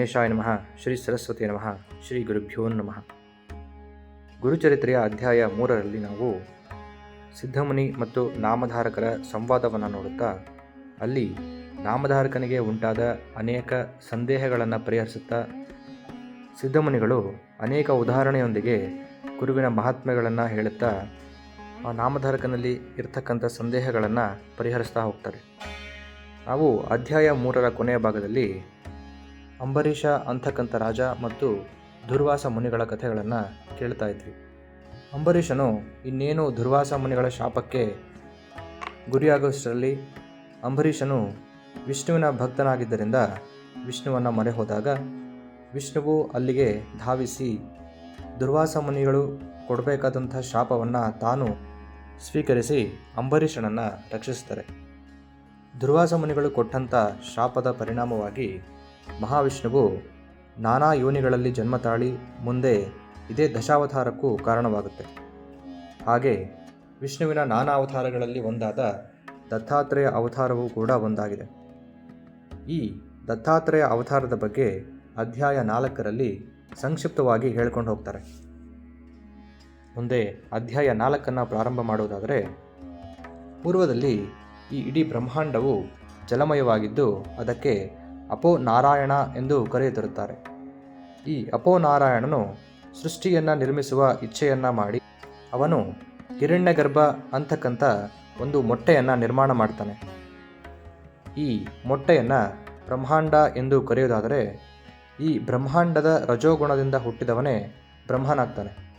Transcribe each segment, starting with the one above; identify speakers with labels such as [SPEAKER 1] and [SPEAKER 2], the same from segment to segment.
[SPEAKER 1] ಗಣೇಶಾಯ ನಮಃ. ಶ್ರೀ ಸರಸ್ವತಿ ನಮಃ. ಶ್ರೀ ಗುರುಭ್ಯೋ ನಮಃ. ಗುರುಚರಿತ್ರೆಯ ಅಧ್ಯಾಯ ಮೂರರಲ್ಲಿ ನಾವು ಸಿದ್ಧಮುನಿ ಮತ್ತು ನಾಮಧಾರಕರ ಸಂವಾದವನ್ನು ನೋಡುತ್ತಾ, ಅಲ್ಲಿ ನಾಮಧಾರಕನಿಗೆ ಉಂಟಾದ ಅನೇಕ ಸಂದೇಹಗಳನ್ನು ಪರಿಹರಿಸುತ್ತಾ, ಸಿದ್ಧಮುನಿಗಳು ಅನೇಕ ಉದಾಹರಣೆಯೊಂದಿಗೆ ಗುರುವಿನ ಮಹಾತ್ಮೆಗಳನ್ನು ಹೇಳುತ್ತಾ, ಆ ನಾಮಧಾರಕನಲ್ಲಿ ಇರ್ತಕ್ಕಂಥ ಸಂದೇಹಗಳನ್ನು ಪರಿಹರಿಸ್ತಾ ಹೋಗ್ತಾರೆ. ನಾವು ಅಧ್ಯಾಯ ಮೂರರ ಕೊನೆಯ ಭಾಗದಲ್ಲಿ ಅಂಬರೀಷ ಅಂತಕ್ಕಂಥ ರಾಜ ಮತ್ತು ದುರ್ವಾಸ ಮುನಿಗಳ ಕಥೆಗಳನ್ನು ಕೇಳ್ತಾ ಇದ್ವಿ. ಅಂಬರೀಷನು ಇನ್ನೇನು ದುರ್ವಾಸ ಮುನಿಗಳ ಶಾಪಕ್ಕೆ ಗುರಿಯಾಗೋಷ್ಟರಲ್ಲಿ ಅಂಬರೀಷನು ವಿಷ್ಣುವಿನ ಭಕ್ತನಾಗಿದ್ದರಿಂದ ವಿಷ್ಣುವನ್ನು ಮೊರೆ ಹೋದಾಗ ವಿಷ್ಣುವು ಅಲ್ಲಿಗೆ ಧಾವಿಸಿ ದುರ್ವಾಸ ಮುನಿಗಳು ಕೊಡಬೇಕಾದಂಥ ಶಾಪವನ್ನು ತಾನು ಸ್ವೀಕರಿಸಿ ಅಂಬರೀಷನನ್ನು ರಕ್ಷಿಸ್ತಾರೆ. ದುರ್ವಾಸ ಮುನಿಗಳು ಕೊಟ್ಟಂಥ ಶಾಪದ ಪರಿಣಾಮವಾಗಿ ಮಹಾವಿಷ್ಣುವು ನಾನಾ ಯೋನಿಗಳಲ್ಲಿ ಜನ್ಮ ತಾಳಿ ಮುಂದೆ ಇದೇ ದಶಾವತಾರಕ್ಕೂ ಕಾರಣವಾಗುತ್ತೆ. ಹಾಗೆ ವಿಷ್ಣುವಿನ ನಾನಾ ಅವತಾರಗಳಲ್ಲಿ ಒಂದಾದ ದತ್ತಾತ್ರೇಯ ಅವತಾರವೂ ಕೂಡ ಒಂದಾಗಿದೆ. ಈ ದತ್ತಾತ್ರೇಯ ಅವತಾರದ ಬಗ್ಗೆ ಅಧ್ಯಾಯ ನಾಲ್ಕರಲ್ಲಿ ಸಂಕ್ಷಿಪ್ತವಾಗಿ ಹೇಳ್ಕೊಂಡು ಹೋಗ್ತಾರೆ. ಮುಂದೆ ಅಧ್ಯಾಯ ನಾಲ್ಕನ್ನು ಪ್ರಾರಂಭ ಮಾಡುವುದಾದರೆ ಪೂರ್ವದಲ್ಲಿ ಈ ಇಡೀ ಬ್ರಹ್ಮಾಂಡವು ಜಲಮಯವಾಗಿದ್ದು ಅದಕ್ಕೆ ಅಪೋ ನಾರಾಯಣ ಎಂದು ಕರೆಯುತ್ತಿರುತ್ತಾರೆ. ಈ ಅಪೋ ನಾರಾಯಣನು ಸೃಷ್ಟಿಯನ್ನು ನಿರ್ಮಿಸುವ ಇಚ್ಛೆಯನ್ನು ಮಾಡಿ, ಅವನು ಹಿರಣ್ಯಗರ್ಭ ಅಂತಕ್ಕಂಥ ಒಂದು ಮೊಟ್ಟೆಯನ್ನು ನಿರ್ಮಾಣ ಮಾಡ್ತಾನೆ. ಈ ಮೊಟ್ಟೆಯನ್ನು ಬ್ರಹ್ಮಾಂಡ ಎಂದು ಕರೆಯುವುದಾದರೆ, ಈ ಬ್ರಹ್ಮಾಂಡದ ರಜೋಗುಣದಿಂದ ಹುಟ್ಟಿದವನೇ ಬ್ರಹ್ಮನಾಗ್ತಾನೆ.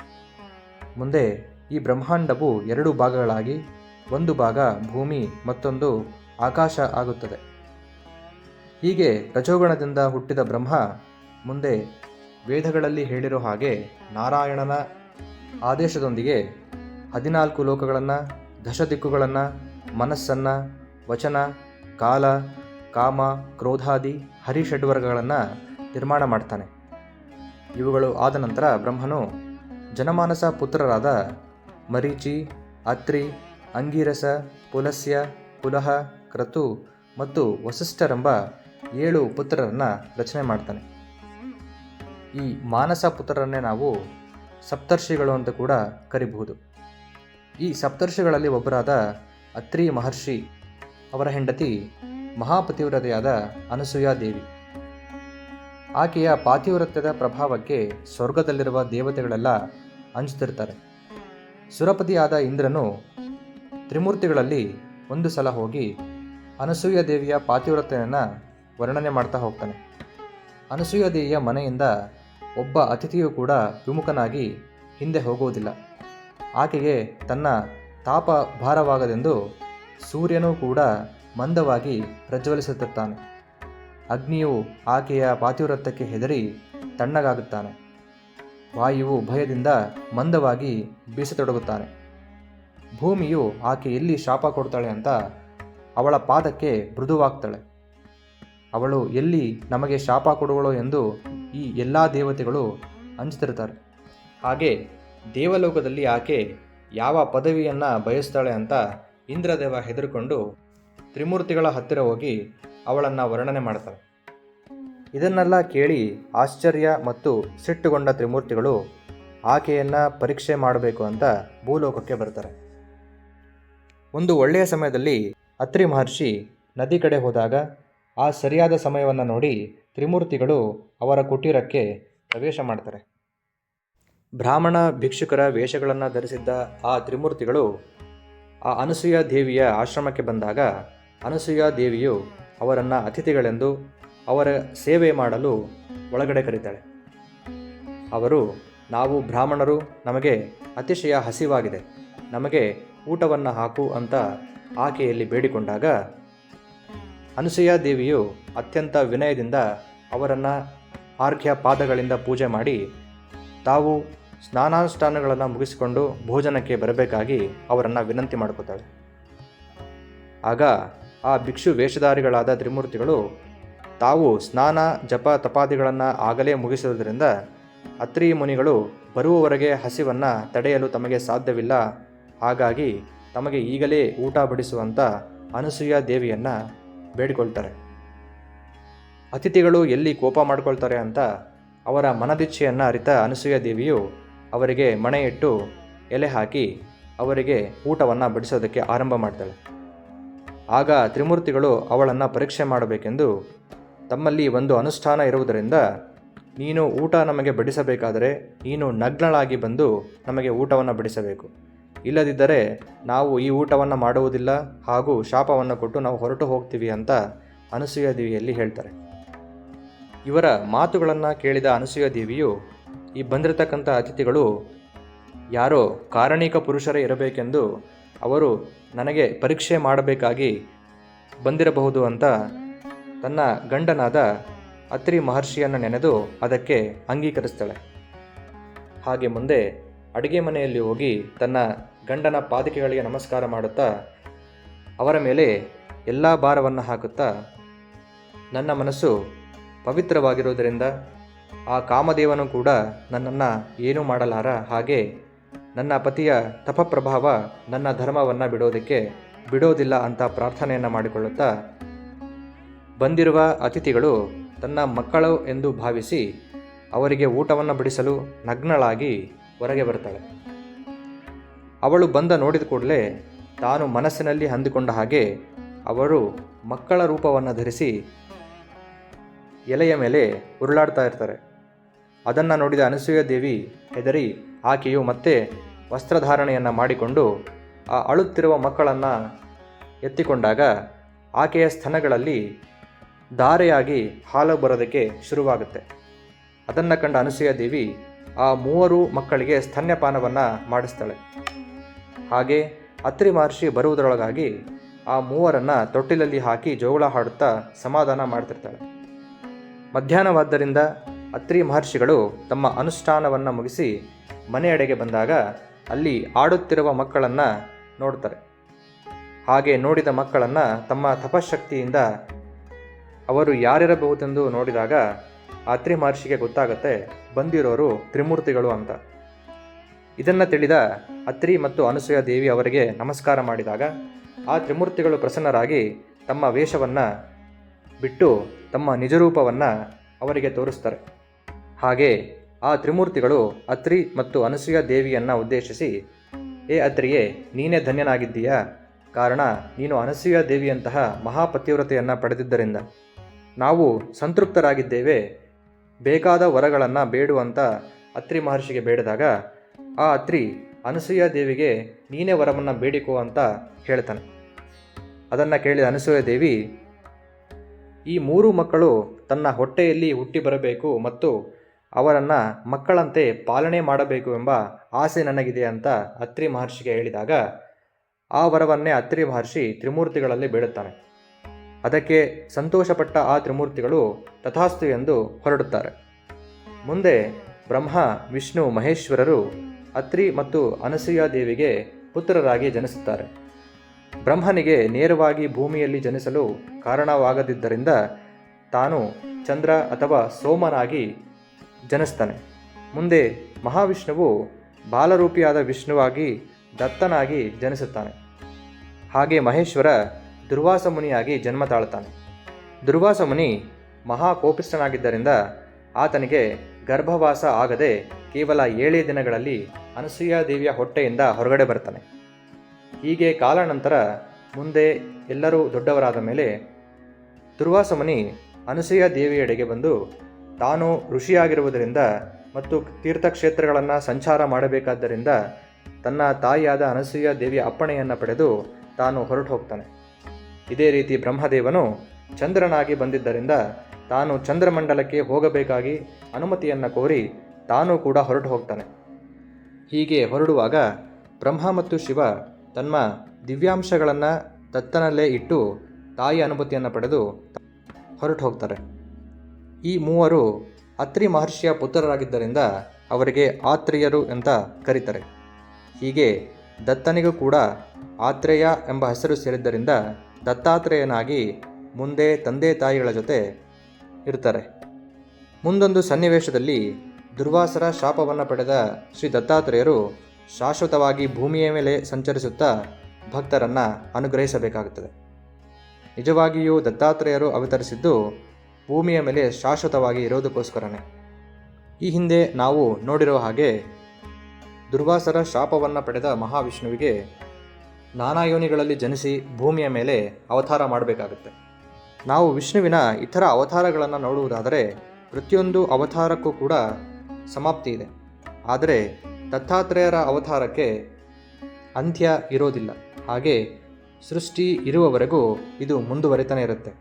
[SPEAKER 1] ಮುಂದೆ ಈ ಬ್ರಹ್ಮಾಂಡವು ಎರಡು ಭಾಗಗಳಾಗಿ, ಒಂದು ಭಾಗ ಭೂಮಿ, ಮತ್ತೊಂದು ಆಕಾಶ ಆಗುತ್ತದೆ. ಹೀಗೆ ರಜೋಗುಣದಿಂದ ಹುಟ್ಟಿದ ಬ್ರಹ್ಮ ಮುಂದೆ ವೇದಗಳಲ್ಲಿ ಹೇಳಿರೋ ಹಾಗೆ ನಾರಾಯಣನ ಆದೇಶದೊಂದಿಗೆ ಹದಿನಾಲ್ಕು ಲೋಕಗಳನ್ನು, ದಶದಿಕ್ಕುಗಳನ್ನು, ಮನಸ್ಸನ್ನು, ವಚನ, ಕಾಲ, ಕಾಮ, ಕ್ರೋಧಾದಿ, ಹರಿಷಡ್ವರ್ಗಗಳನ್ನು ನಿರ್ಮಾಣ ಮಾಡ್ತಾನೆ. ಇವುಗಳು ಆದ ನಂತರ ಬ್ರಹ್ಮನು ಜನಮಾನಸ ಪುತ್ರರಾದ ಮರೀಚಿ, ಅತ್ರಿ, ಅಂಗೀರಸ, ಪುಲಸ್ಯ, ಪುಲಹ, ಕ್ರತು ಮತ್ತು ವಸಿಷ್ಠರೆಂಬ ಏಳು ಪುತ್ರರನ್ನು ರಚನೆ ಮಾಡ್ತಾನೆ. ಈ ಮಾನಸ ಪುತ್ರರನ್ನೇ ನಾವು ಸಪ್ತರ್ಷಿಗಳು ಅಂತ ಕೂಡ ಕರಿಬಹುದು. ಈ ಸಪ್ತರ್ಷಿಗಳಲ್ಲಿ ಒಬ್ಬರಾದ ಅತ್ರಿ ಮಹರ್ಷಿ ಅವರ ಹೆಂಡತಿ ಮಹಾಪತಿವ್ರತೆಯಾದ ಅನಸೂಯಾ ದೇವಿ. ಆಕೆಯ ಪಾತಿವ್ರತ್ಯದ ಪ್ರಭಾವಕ್ಕೆ ಸ್ವರ್ಗದಲ್ಲಿರುವ ದೇವತೆಗಳೆಲ್ಲ ಅಂಜುತ್ತಿರ್ತಾರೆ ಸುರಪತಿಯಾದ ಇಂದ್ರನು ತ್ರಿಮೂರ್ತಿಗಳಲ್ಲಿ ಒಂದು ಸಲ ಹೋಗಿ ಅನಸೂಯ ದೇವಿಯ ಪಾತಿವ್ರತೆಯನ್ನು ವರ್ಣನೆ ಮಾಡ್ತಾ ಹೋಗ್ತಾನೆ. ಅನಸೂಯ ದೇವಿಯ ಮನೆಯಿಂದ ಒಬ್ಬ ಅತಿಥಿಯು ಕೂಡ ವಿಮುಖನಾಗಿ ಹಿಂದೆ ಹೋಗುವುದಿಲ್ಲ. ಆಕೆಗೆ ತನ್ನ ತಾಪ ಭಾರವಾಗದೆಂದು ಸೂರ್ಯನೂ ಕೂಡ ಮಂದವಾಗಿ ಪ್ರಜ್ವಲಿಸುತ್ತಿರ್ತಾನೆ. ಅಗ್ನಿಯು ಆಕೆಯ ಪಾತಿವ್ರತ್ಯಕ್ಕೆ ಹೆದರಿ ತಣ್ಣಗಾಗುತ್ತಾನೆ. ವಾಯುವು ಭಯದಿಂದ ಮಂದವಾಗಿ ಬೀಸತೊಡಗುತ್ತಾನೆ. ಭೂಮಿಯು ಆಕೆ ಎಲ್ಲಿ ಶಾಪ ಕೊಡ್ತಾಳೆ ಅಂತ ಅವಳ ಪಾದಕ್ಕೆ ಮೃದುವಾಗ್ತಾಳೆ. ಅವಳು ಎಲ್ಲಿ ನಮಗೆ ಶಾಪ ಕೊಡುವಳು ಎಂದು ಈ ಎಲ್ಲ ದೇವತೆಗಳು ಅಂಜುತ್ತಿರ್ತಾರೆ ಹಾಗೆ ದೇವಲೋಕದಲ್ಲಿ ಆಕೆ ಯಾವ ಪದವಿಯನ್ನು ಬಯಸ್ತಾಳೆ ಅಂತ ಇಂದ್ರದೇವ ಹೆದರ್ಕೊಂಡು ತ್ರಿಮೂರ್ತಿಗಳ ಹತ್ತಿರ ಹೋಗಿ ಅವಳನ್ನು ವರ್ಣನೆ ಮಾಡ್ತಾಳೆ. ಇದನ್ನೆಲ್ಲ ಕೇಳಿ ಆಶ್ಚರ್ಯ ಮತ್ತು ಸಿಟ್ಟುಗೊಂಡ ತ್ರಿಮೂರ್ತಿಗಳು ಆಕೆಯನ್ನು ಪರೀಕ್ಷೆ ಮಾಡಬೇಕು ಅಂತ ಭೂಲೋಕಕ್ಕೆ ಬರ್ತಾರೆ. ಒಂದು ಒಳ್ಳೆಯ ಸಮಯದಲ್ಲಿ ಅತ್ರಿ ಮಹರ್ಷಿ ನದಿ ಕಡೆ ಹೋದಾಗ ಆ ಸರಿಯಾದ ಸಮಯವನ್ನು ನೋಡಿ ತ್ರಿಮೂರ್ತಿಗಳು ಅವರ ಕುಟೀರಕ್ಕೆ ಪ್ರವೇಶ ಮಾಡ್ತಾರೆ. ಬ್ರಾಹ್ಮಣ ಭಿಕ್ಷುಕರ ವೇಷಗಳನ್ನು ಧರಿಸಿದ್ದ ಆ ತ್ರಿಮೂರ್ತಿಗಳು ಆ ಅನಸೂಯ ದೇವಿಯ ಆಶ್ರಮಕ್ಕೆ ಬಂದಾಗ ಅನಸೂಯ ದೇವಿಯು ಅವರನ್ನು ಅತಿಥಿಗಳೆಂದು ಅವರ ಸೇವೆ ಮಾಡಲು ಒಳಗಡೆ ಕರೀತಾಳೆ. ಅವರು, ನಾವು ಬ್ರಾಹ್ಮಣರು, ನಮಗೆ ಅತಿಶಯ ಹಸಿವಾಗಿದೆ. ನಮಗೆ ಊಟವನ್ನು ಹಾಕು ಅಂತ ಆಕೆಯಲ್ಲಿ ಬೇಡಿಕೊಂಡಾಗ ಅನಸೂಯ ದೇವಿಯು ಅತ್ಯಂತ ವಿನಯದಿಂದ ಅವರನ್ನು ಆರ್ಘ್ಯ ಪಾದಗಳಿಂದ ಪೂಜೆ ಮಾಡಿ ತಾವು ಸ್ನಾನಾನುಷ್ಠಾನಗಳನ್ನು ಮುಗಿಸಿಕೊಂಡು ಭೋಜನಕ್ಕೆ ಬರಬೇಕಾಗಿ ಅವರನ್ನು ವಿನಂತಿ ಮಾಡ್ಕೋತಾಳೆ ಆಗ ಆ ಭಿಕ್ಷು ವೇಷಧಾರಿಗಳಾದ ತ್ರಿಮೂರ್ತಿಗಳು ತಾವು ಸ್ನಾನ, ಜಪ, ತಪಾದಿಗಳನ್ನು ಆಗಲೇ ಮುಗಿಸುವುದರಿಂದ ಅತ್ರಿ ಮುನಿಗಳು ಬರುವವರೆಗೆ ಹಸಿವನ್ನು ತಡೆಯಲು ತಮಗೆ ಸಾಧ್ಯವಿಲ್ಲ. ಹಾಗಾಗಿ ತಮಗೆ ಈಗಲೇ ಊಟ ಬಡಿಸುವಂಥ ಅನಸೂಯ ದೇವಿಯನ್ನು ಬೇಡಿಕೊಳ್ತಾರೆ. ಅತಿಥಿಗಳು ಎಲ್ಲಿ ಕೋಪ ಮಾಡ್ಕೊಳ್ತಾರೆ ಅಂತ ಅವರ ಮನದಿಚ್ಛೆಯನ್ನು ಅರಿತ ಅನಸೂಯ ದೇವಿಯು ಅವರಿಗೆ ಮಣೆಯಿಟ್ಟು ಎಲೆ ಹಾಕಿ ಅವರಿಗೆ ಊಟವನ್ನು ಬಡಿಸೋದಕ್ಕೆ ಆರಂಭ ಮಾಡ್ತಾಳೆ. ಆಗ ತ್ರಿಮೂರ್ತಿಗಳು ಅವಳನ್ನು ಪರೀಕ್ಷೆ ಮಾಡಬೇಕೆಂದು ತಮ್ಮಲ್ಲಿ ಒಂದು ಅನುಷ್ಠಾನ ಇರುವುದರಿಂದ ನೀನು ಊಟ ನಮಗೆ ಬಡಿಸಬೇಕಾದರೆ ನೀನು ನಗ್ನಳಾಗಿ ಬಂದು ನಮಗೆ ಊಟವನ್ನು ಬಡಿಸಬೇಕು. ಇಲ್ಲದಿದ್ದರೆ ನಾವು ಈ ಊಟವನ್ನು ಮಾಡುವುದಿಲ್ಲ ಹಾಗೂ ಶಾಪವನ್ನು ಕೊಟ್ಟು ನಾವು ಹೊರಟು ಹೋಗ್ತೀವಿ ಅಂತ ಅನಸೂಯ ದೇವಿಯಲ್ಲಿ ಹೇಳ್ತಾರೆ. ಇವರ ಮಾತುಗಳನ್ನು ಕೇಳಿದ ಅನಸೂಯ ದೇವಿಯು ಈ ಬಂದಿರತಕ್ಕಂಥ ಅತಿಥಿಗಳು, ಯಾರೋ ಕಾರಣಿಕ ಪುರುಷರೇ ಇರಬೇಕೆಂದು ಅವರು ನನಗೆ ಪರೀಕ್ಷೆ ಮಾಡಬೇಕಾಗಿ ಬಂದಿರಬಹುದು ಅಂತ ತನ್ನ ಗಂಡನಾದ ಅತ್ರಿ ಮಹರ್ಷಿಯನ್ನು ನೆನೆದು ಅದಕ್ಕೆ ಅಂಗೀಕರಿಸ್ತಾಳೆ. ಹಾಗೆ ಮುಂದೆ ಅಡುಗೆ ಮನೆಯಲ್ಲಿ ಹೋಗಿ ತನ್ನ ಗಂಡನ ಪಾದಕೆಗಳಿಗೆ ನಮಸ್ಕಾರ ಮಾಡುತ್ತಾ, ಅವರ ಮೇಲೆ ಎಲ್ಲ ಭಾರವನ್ನು ಹಾಕುತ್ತಾ, ನನ್ನ ಮನಸ್ಸು ಪವಿತ್ರವಾಗಿರುವುದರಿಂದ ಆ ಕಾಮದೇವನು ಕೂಡ ನನ್ನನ್ನು ಏನೂ ಮಾಡಲಾರ ಹಾಗೆ ನನ್ನ ಪತಿಯ ತಪಪ್ರಭಾವ ನನ್ನ ಧರ್ಮವನ್ನು ಬಿಡೋದಕ್ಕೆ ಬಿಡೋದಿಲ್ಲ ಅಂತ ಪ್ರಾರ್ಥನೆಯನ್ನು ಮಾಡಿಕೊಳ್ಳುತ್ತಾ, ಬಂದಿರುವ ಅತಿಥಿಗಳು ತನ್ನ ಮಕ್ಕಳು ಎಂದು ಭಾವಿಸಿ ಅವರಿಗೆ ಊಟವನ್ನು ಬಡಿಸಲು ನಗ್ನಳಾಗಿ ಹೊರಗೆ ಬರ್ತಾಳೆ ಅವಳು ಬಂದ ನೋಡಿದ ಕೂಡಲೇ ತಾನು ಮನಸ್ಸಿನಲ್ಲಿ ಅಂದುಕೊಂಡ ಹಾಗೆ ಅವರು ಮಕ್ಕಳ ರೂಪವನ್ನು ಧರಿಸಿ ಎಲೆಯ ಮೇಲೆ ಉರುಳಾಡ್ತಾ ಇರ್ತಾರೆ. ಅದನ್ನು ನೋಡಿದ ಅನಸೂಯ ದೇವಿ ಹೆದರಿ ಆಕೆಯು ಮತ್ತೆ ವಸ್ತ್ರಧಾರಣೆಯನ್ನು ಮಾಡಿಕೊಂಡು ಆ ಅಳುತ್ತಿರುವ ಮಕ್ಕಳನ್ನು ಎತ್ತಿಕೊಂಡಾಗ ಆಕೆಯ ಸ್ತನಗಳಲ್ಲಿ ಧಾರೆಯಾಗಿ ಹಾಲು ಬರೋದಕ್ಕೆ ಶುರುವಾಗುತ್ತೆ. ಅದನ್ನು ಕಂಡ ಅನಸೂಯ ದೇವಿ ಆ ಮೂವರು ಮಕ್ಕಳಿಗೆ ಸ್ತನ್ಯಪಾನವನ್ನು ಮಾಡಿಸ್ತಾಳೆ. ಹಾಗೆ ಅತ್ರಿ ಮಹರ್ಷಿ ಬರುವುದರೊಳಗಾಗಿ ಆ ಮೂವರನ್ನು ತೊಟ್ಟಿಲಲ್ಲಿ ಹಾಕಿ ಜೋಗುಳ ಹಾಡುತ್ತಾ ಸಮಾಧಾನ ಮಾಡ್ತಿರ್ತಾಳೆ. ಮಧ್ಯಾಹ್ನವಾದ್ದರಿಂದ ಅತ್ರಿ ಮಹರ್ಷಿಗಳು ತಮ್ಮ ಅನುಷ್ಠಾನವನ್ನು ಮುಗಿಸಿ ಮನೆಯಡೆಗೆ ಬಂದಾಗ ಅಲ್ಲಿ ಆಡುತ್ತಿರುವ ಮಕ್ಕಳನ್ನು ನೋಡ್ತಾರೆ. ಹಾಗೆ ನೋಡಿದ ಮಕ್ಕಳನ್ನು ತಮ್ಮ ತಪಶಕ್ತಿಯಿಂದ ಅವರು ಯಾರಿರಬಹುದೆಂದು ನೋಡಿದಾಗ ಅತ್ರಿ ಮಹರ್ಷಿಗೆ ಗೊತ್ತಾಗತ್ತೆ, ಬಂದಿರೋರು ತ್ರಿಮೂರ್ತಿಗಳು ಅಂತ. ಇದನ್ನು ತಿಳಿದ ಅತ್ರಿ ಮತ್ತು ಅನಸೂಯ ದೇವಿ ಅವರಿಗೆ ನಮಸ್ಕಾರ ಮಾಡಿದಾಗ ಆ ತ್ರಿಮೂರ್ತಿಗಳು ಪ್ರಸನ್ನರಾಗಿ ತಮ್ಮ ವೇಷವನ್ನು ಬಿಟ್ಟು ತಮ್ಮ ನಿಜರೂಪವನ್ನು ಅವರಿಗೆ ತೋರಿಸ್ತಾರೆ. ಹಾಗೆ ಆ ತ್ರಿಮೂರ್ತಿಗಳು ಅತ್ರಿ ಮತ್ತು ಅನಸೂಯ ದೇವಿಯನ್ನು ಉದ್ದೇಶಿಸಿ, ಏ ಅತ್ರಿಯೇ, ನೀನೇ ಧನ್ಯನಾಗಿದ್ದೀಯಾ? ಕಾರಣ ನೀನು ಅನಸೂಯ ದೇವಿಯಂತಹ ಮಹಾಪತಿವ್ರತೆಯನ್ನು ಪಡೆದಿದ್ದರಿಂದ. ನಾವು ಸಂತೃಪ್ತರಾಗಿದ್ದೇವೆ. ಬೇಕಾದ ವರಗಳನ್ನು ಬೇಡುವಂತ ಅತ್ರಿ ಮಹರ್ಷಿಗೆ ಬೇಡಿದಾಗ ಆ ಅತ್ರಿ ಅನಸೂಯ ದೇವಿಗೆ ನೀನೇ ವರವನ್ನು ಬೇಡಿಕೋ ಅಂತ ಹೇಳ್ತಾನೆ. ಅದನ್ನು ಕೇಳಿದ ಅನಸೂಯ ದೇವಿ, ಈ ಮೂರು ಮಕ್ಕಳು ತನ್ನ ಹೊಟ್ಟೆಯಲ್ಲಿ ಹುಟ್ಟಿ ಬರಬೇಕು ಮತ್ತು ಅವರನ್ನು ಮಕ್ಕಳಂತೆ ಪಾಲನೆ ಮಾಡಬೇಕು ಎಂಬ ಆಸೆ ನನಗಿದೆ ಅಂತ ಅತ್ರಿ ಮಹರ್ಷಿಗೆ ಹೇಳಿದಾಗ, ಆ ವರವನ್ನೇ ಅತ್ರಿ ಮಹರ್ಷಿ ತ್ರಿಮೂರ್ತಿಗಳಲ್ಲಿ ಬೇಡುತ್ತಾನೆ. ಅದಕ್ಕೆ ಸಂತೋಷಪಟ್ಟ ಆ ತ್ರಿಮೂರ್ತಿಗಳು ತಥಾಸ್ತು ಎಂದು ಹೊರಡುತ್ತಾರೆ. ಮುಂದೆ ಬ್ರಹ್ಮ, ವಿಷ್ಣು, ಮಹೇಶ್ವರರು ಅತ್ರಿ ಮತ್ತು ಅನಸೂಯ ದೇವಿಗೆ ಪುತ್ರರಾಗಿ ಜನಿಸುತ್ತಾರೆ. ಬ್ರಹ್ಮನಿಗೆ ನೇರವಾಗಿ ಭೂಮಿಯಲ್ಲಿ ಜನಿಸಲು ಕಾರಣವಾಗದಿದ್ದರಿಂದ ತಾನು ಚಂದ್ರ ಅಥವಾ ಸೋಮನಾಗಿ ಜನಿಸ್ತಾನೆ. ಮುಂದೆ ಮಹಾವಿಷ್ಣುವು ಬಾಲರೂಪಿಯಾದ ವಿಷ್ಣುವಾಗಿ ದತ್ತನಾಗಿ ಜನಿಸುತ್ತಾನೆ. ಹಾಗೆ ಮಹೇಶ್ವರ ದುರ್ವಾಸ ಮುನಿಯಾಗಿ ಜನ್ಮ ತಾಳುತ್ತಾನೆ. ದುರ್ವಾಸ ಮುನಿ ಮಹಾ ಕೋಪಿಷ್ಠನಾಗಿದ್ದರಿಂದ ಆತನಿಗೆ ಗರ್ಭವಾಸ ಆಗದೆ ಕೇವಲ ಏಳೇ ದಿನಗಳಲ್ಲಿ ಅನಸೂಯ ದೇವಿಯ ಹೊಟ್ಟೆಯಿಂದ ಹೊರಗಡೆ ಬರ್ತಾನೆ. ಹೀಗೆ ಕಾಲಾನಂತರ ಮುಂದೆ ಎಲ್ಲರೂ ದೊಡ್ಡವರಾದ ಮೇಲೆ ದುರ್ವಾಸಮುನಿ ಅನಸೂಯ ದೇವಿಯೆಡೆಗೆ ಬಂದು ತಾನು ಋಷಿಯಾಗಿರುವುದರಿಂದ ಮತ್ತು ತೀರ್ಥಕ್ಷೇತ್ರಗಳನ್ನು ಸಂಚಾರ ಮಾಡಬೇಕಾದ್ದರಿಂದ ತನ್ನ ತಾಯಿಯಾದ ಅನಸೂಯ ದೇವಿಯ ಅಪ್ಪಣೆಯನ್ನು ಪಡೆದು ತಾನು ಹೊರಟು ಹೋಗ್ತಾನೆ. ಇದೇ ರೀತಿ ಬ್ರಹ್ಮದೇವನು ಚಂದ್ರನಾಗಿ ಬಂದಿದ್ದರಿಂದ ತಾನು ಚಂದ್ರಮಂಡಲಕ್ಕೆ ಹೋಗಬೇಕಾಗಿ ಅನುಮತಿಯನ್ನು ಕೋರಿ ತಾನೂ ಕೂಡ ಹೊರಟು ಹೋಗ್ತಾನೆ. ಹೀಗೆ ಹೊರಡುವಾಗ ಬ್ರಹ್ಮ ಮತ್ತು ಶಿವ ತಮ್ಮ ದಿವ್ಯಾಂಶಗಳನ್ನು ದತ್ತನಲ್ಲೇ ಇಟ್ಟು ತಾಯಿ ಅನುಮತಿಯನ್ನು ಪಡೆದು ಹೊರಟು ಹೋಗ್ತಾರೆ. ಈ ಮೂವರು ಅತ್ರಿ ಮಹರ್ಷಿಯ ಪುತ್ರರಾಗಿದ್ದರಿಂದ ಅವರಿಗೆ ಆತ್ರೇಯರು ಅಂತ ಕರೀತಾರೆ. ಹೀಗೆ ದತ್ತನಿಗೂ ಕೂಡ ಆತ್ರೇಯ ಎಂಬ ಹೆಸರು ಸೇರಿದ್ದರಿಂದ ದತ್ತಾತ್ರೇಯನಾಗಿ ಮುಂದೆ ತಂದೆ ತಾಯಿಗಳ ಜೊತೆ ಇರ್ತಾರೆ. ಮುಂದೊಂದು ಸನ್ನಿವೇಶದಲ್ಲಿ ದುರ್ವಾಸರ ಶಾಪವನ್ನು ಪಡೆದ ಶ್ರೀ ದತ್ತಾತ್ರೇಯರು ಶಾಶ್ವತವಾಗಿ ಭೂಮಿಯ ಮೇಲೆ ಸಂಚರಿಸುತ್ತಾ ಭಕ್ತರನ್ನು ಅನುಗ್ರಹಿಸಬೇಕಾಗುತ್ತದೆ. ನಿಜವಾಗಿಯೂ ದತ್ತಾತ್ರೇಯರು ಅವತರಿಸಿದ್ದು ಭೂಮಿಯ ಮೇಲೆ ಶಾಶ್ವತವಾಗಿ ಇರೋದಕ್ಕೋಸ್ಕರನೇ. ಈ ಹಿಂದೆ ನಾವು ನೋಡಿರೋ ಹಾಗೆ ದುರ್ವಾಸರ ಶಾಪವನ್ನು ಪಡೆದ ಮಹಾವಿಷ್ಣುವಿಗೆ ನಾನಾ ಯೋನಿಗಳಲ್ಲಿ ಜನಿಸಿ ಭೂಮಿಯ ಮೇಲೆ ಅವತಾರ ಮಾಡಬೇಕಾಗುತ್ತೆ. ನಾವು ವಿಷ್ಣುವಿನ ಇತರ ಅವತಾರಗಳನ್ನು ನೋಡುವುದಾದರೆ ಪ್ರತಿಯೊಂದು ಅವತಾರಕ್ಕೂ ಕೂಡ ಸಮಾಪ್ತಿ ಇದೆ. ಆದರೆ ದತ್ತಾತ್ರೇಯರ ಅವತಾರಕ್ಕೆ ಅಂತ್ಯ ಇರೋದಿಲ್ಲ. ಹಾಗೆ ಸೃಷ್ಟಿ ಇರುವವರೆಗೂ ಇದು ಮುಂದುವರಿತಾನೆ ಇರುತ್ತೆ.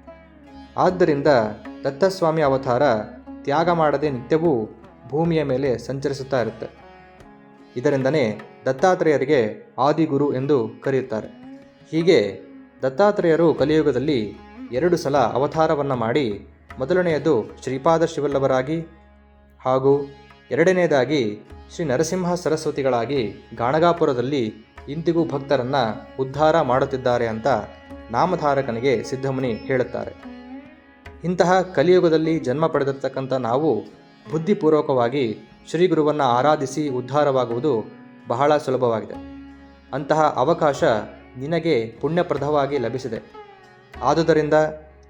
[SPEAKER 1] ಆದ್ದರಿಂದ ದತ್ತಸ್ವಾಮಿ ಅವತಾರ ತ್ಯಾಗ ಮಾಡದೆ ನಿತ್ಯವೂ ಭೂಮಿಯ ಮೇಲೆ ಸಂಚರಿಸುತ್ತಾ ಇರುತ್ತೆ. ಇದರಿಂದನೇ ದತ್ತಾತ್ರೇಯರಿಗೆ ಆದಿಗುರು ಎಂದು ಕರೆಯುತ್ತಾರೆ. ಹೀಗೆ ದತ್ತಾತ್ರೇಯರು ಕಲಿಯುಗದಲ್ಲಿ ಎರಡು ಸಲ ಅವತಾರವನ್ನು ಮಾಡಿ ಮೊದಲನೆಯದು ಶ್ರೀಪಾದ ಶಿವಲ್ಲವರಾಗಿ ಹಾಗೂ ಎರಡನೆಯದಾಗಿ ಶ್ರೀ ನರಸಿಂಹ ಸರಸ್ವತಿಗಳಾಗಿ ಗಾಣಗಾಪುರದಲ್ಲಿ ಇಂದಿಗೂ ಭಕ್ತರನ್ನು ಉದ್ಧಾರ ಮಾಡುತ್ತಿದ್ದಾರೆ ಅಂತ ನಾಮಧಾರಕನಿಗೆ ಸಿದ್ಧಮುನಿ ಹೇಳುತ್ತಾರೆ. ಇಂತಹ ಕಲಿಯುಗದಲ್ಲಿ ಜನ್ಮ ಪಡೆದಿರ್ತಕ್ಕಂಥ ನಾವು ಬುದ್ಧಿಪೂರ್ವಕವಾಗಿ ಶ್ರೀ ಗುರುವನ್ನು ಆರಾಧಿಸಿ ಉದ್ಧಾರವಾಗುವುದು ಬಹಳ ಸುಲಭವಾಗಿದೆ. ಅಂತಹ ಅವಕಾಶ ನಿನಗೆ ಪುಣ್ಯಪ್ರದವಾಗಿ ಲಭಿಸಿದೆ. ಆದುದರಿಂದ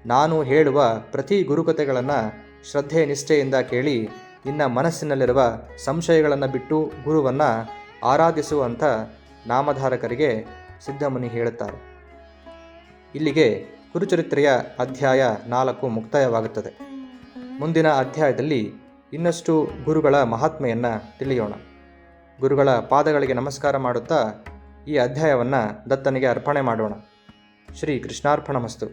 [SPEAKER 1] ನಾನು ಹೇಳುವ ಪ್ರತಿ ಗುರುಕತೆಗಳನ್ನು ಶ್ರದ್ಧೆ ನಿಷ್ಠೆಯಿಂದ ಕೇಳಿ ನಿನ್ನ ಮನಸ್ಸಿನಲ್ಲಿರುವ ಸಂಶಯಗಳನ್ನು ಬಿಟ್ಟು ಗುರುವನ್ನು ಆರಾಧಿಸುವಂಥ ನಾಮಧಾರಕರಿಗೆ ಸಿದ್ಧಮುನಿ ಹೇಳುತ್ತಾರೆ. ಇಲ್ಲಿಗೆ ಕುರುಚರಿತ್ರೆಯ ಅಧ್ಯಾಯ ನಾಲ್ಕು ಮುಕ್ತಾಯವಾಗುತ್ತದೆ. ಮುಂದಿನ ಅಧ್ಯಾಯದಲ್ಲಿ ಇನ್ನಷ್ಟು ಗುರುಗಳ ಮಹಾತ್ಮೆಯನ್ನು ತಿಳಿಯೋಣ. ಗುರುಗಳ ಪಾದಗಳಿಗೆ ನಮಸ್ಕಾರ ಮಾಡುತ್ತಾ ಈ ಅಧ್ಯಾಯವನ್ನು ದತ್ತನಿಗೆ ಅರ್ಪಣೆ ಮಾಡೋಣ. ಶ್ರೀ ಕೃಷ್ಣಾರ್ಪಣಮಸ್ತು